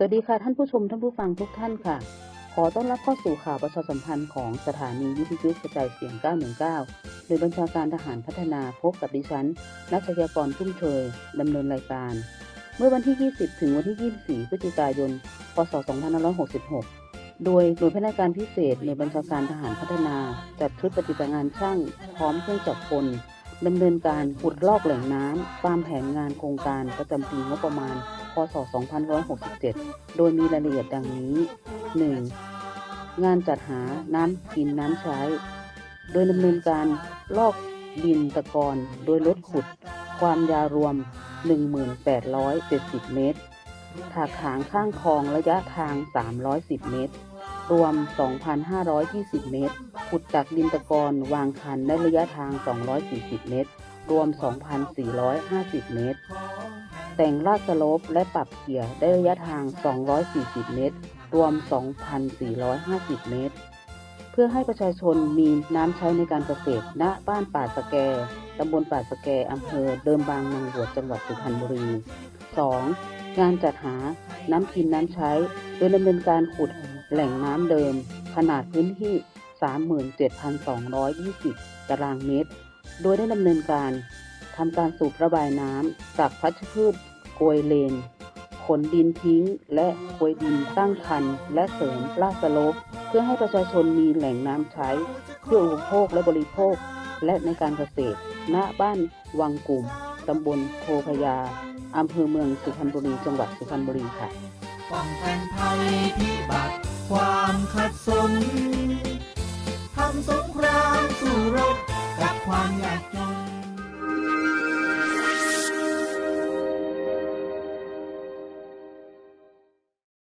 สวัสดีค่ะท่านผู้ชมท่านผู้ฟังทุกท่านค่ะ ขอต้อนรับเข้าสู่ข่าวประชาสัมพันธ์ของสถานีวิทยุกระจายเสียง 919 โดยบัญชาการทหารพัฒนาพบกับดิฉันนักชยากรทุ่มเทยดำเนินรายการ เมื่อวันที่ 20 ถึงวันที่ 24 พฤศจิกายน พศ 2566 โดยหน่วยพนักงานพิเศษในบัญชาการทหารพัฒนา จัดชุดปฏิบัติงานช่างพร้อมเครื่องจักรกลดำเนินการขุดลอกแหล่งน้ำตามแผนงานโครงการประจำปีงบประมาณ พศ 2567 โดยมีรายละเอียดดังนี้ 1. งานจัดหาน้ำกินน้ำใช้ โดยดำเนินการลอกดินตะกอนโดยรถขุด ความยาวรวม 1870 เมตร ถากถางข้างคลองระยะทาง 310 เมตร รวม 2,520 เมตร ขุดจากดินตะกอนวางคันได้ระยะทาง 240 เมตร รวม 2,450 เมตร แต่งลาดสโลปและปรับเขี่ยได้ระยะทาง 240 เมตร รวม 2,450 เมตร เพื่อให้ประชาชนมีน้ำใช้ในการเกษตรณบ้านป่าสแกตำบลป่าสแกอำเภอเดิมบางนางบวชจังหวัดสุพรรณบุรี 2. งานจัดหาน้ำกินน้ำใช้ โดยดำเนินการขุดแหล่งน้ำเดิม ขนาดพื้นที่ 37,220 ตารางเมตร โดยได้ดำเนินการ ทำการสูบระบายน้ำจากพัชพืชโกยเลน ขนดินทิ้ง และโกยดินตั้งคัน และเสริมลาดสโลปเพื่อให้ประชาชนมีแหล่งน้ำใช้ เพื่ออุปโภคและบริโภค และในการเกษตร ณบ้านวังกลุ่มตำบลโพพยาอำเภอเมืองสุพรรณบุรีจังหวัดสุพรรณบุรีค่ะป้องกันภัยพิบัติความขัดสนทำสงครามสู้รบกับความยากจน